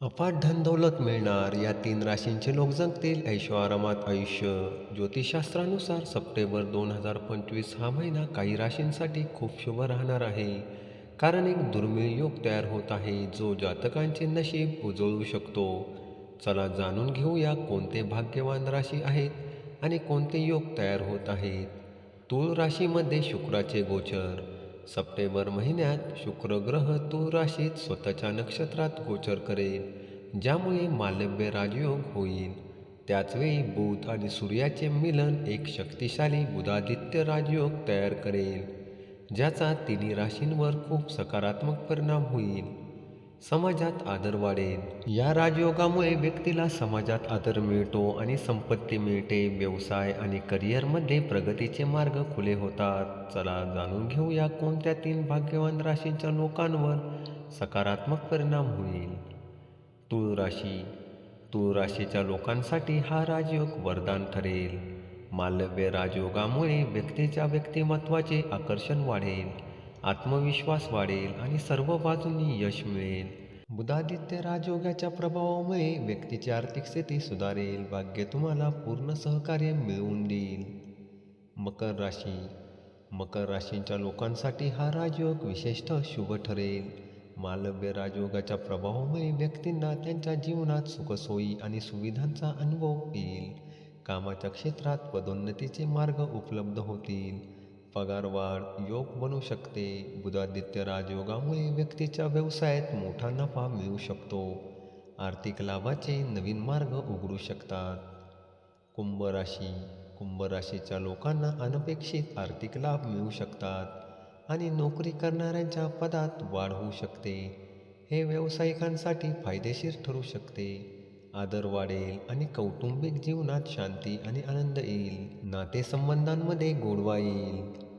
अफाट धनदौलत मिळणार. या तीन राशींचे लोक जगतील. ऐश्वरामात आयुष्य. ज्योतिषशास्त्रानुसार सप्टेंबर दोन हजार पंचवीस हा महिना काही राशींसाठी खूप शुभ राहणार आहे. कारण एक दुर्मिळ योग तयार होत आहे जो जातकांचे नशीब उजळू शकतो. चला जाणून घेऊया कोणते भाग्यवान राशी आहेत आणि कोणते योग तयार होत आहेत. तूळ राशीमध्ये शुक्राचे गोचर. सप्टेंबर महिन्यात शुक्र ग्रह तो राशीत स्वतःच्या नक्षत्रात गोचर करेल ज्यामुळे मालव्य राजयोग होईल. त्याचवेळी बुध आणि सूर्याचे मिलन एक शक्तिशाली बुधादित्य राजयोग तयार करेल ज्याचा तिन्ही राशींवर खूप सकारात्मक परिणाम होईल. समाजात आदर वाढेल. या राजयोगामुळे व्यक्तीला समाजात आदर मिळतो आणि संपत्ती मिळते व्यवसाय आणि करिअरमध्ये प्रगतीचे मार्ग खुले होतात. चला जाणून घेऊया कोणत्या तीन भाग्यवान राशींच्या लोकांवर सकारात्मक परिणाम होईल. तूळ राशी. तूळ राशीच्या लोकांसाठी हा राजयोग वरदान ठरेल. मालव्य राजयोगामुळे व्यक्तीच्या व्यक्तिमत्वाचे आकर्षण वाढेल. आत्मविश्वास वाढेल आणि सर्व बाजूंनी यश मिळेल. बुधादित्य राजयोगाच्या प्रभावामुळे व्यक्तीची आर्थिक स्थिती सुधारेल भाग्य तुम्हाला पूर्ण सहकार्य मिळवून देईल. मकर राशी. मकर राशींच्या लोकांसाठी हा राजयोग विशेषतः शुभ ठरेल. मालव्य राजयोगाच्या प्रभावामुळे व्यक्तींना त्यांच्या जीवनात सुखसोयी आणि सुविधांचा अनुभव येईल. कामाच्या क्षेत्रात पदोन्नतीचे मार्ग उपलब्ध होतील. पगार वाढ योग बनू शकते. बुधादित्य राजयोगामुळे व्यक्तीच्या व्यवसायात मोठा नफा मिळू शकतो. आर्थिक लाभाचे नवीन मार्ग उघडू शकतात. कुंभ राशी कुंभ राशीच्या लोकांना अनपेक्षित आर्थिक लाभ मिळू शकतात आणि नोकरी करणाऱ्यांच्या पदात वाढ होऊ शकते. हे व्यावसायिकांसाठी फायदेशीर ठरू शकते. आदर वाढेल आणि कौटुंबिक जीवनात शांती आणि आनंद येईल. नातेसंबंधांमध्ये गोडवा येईल.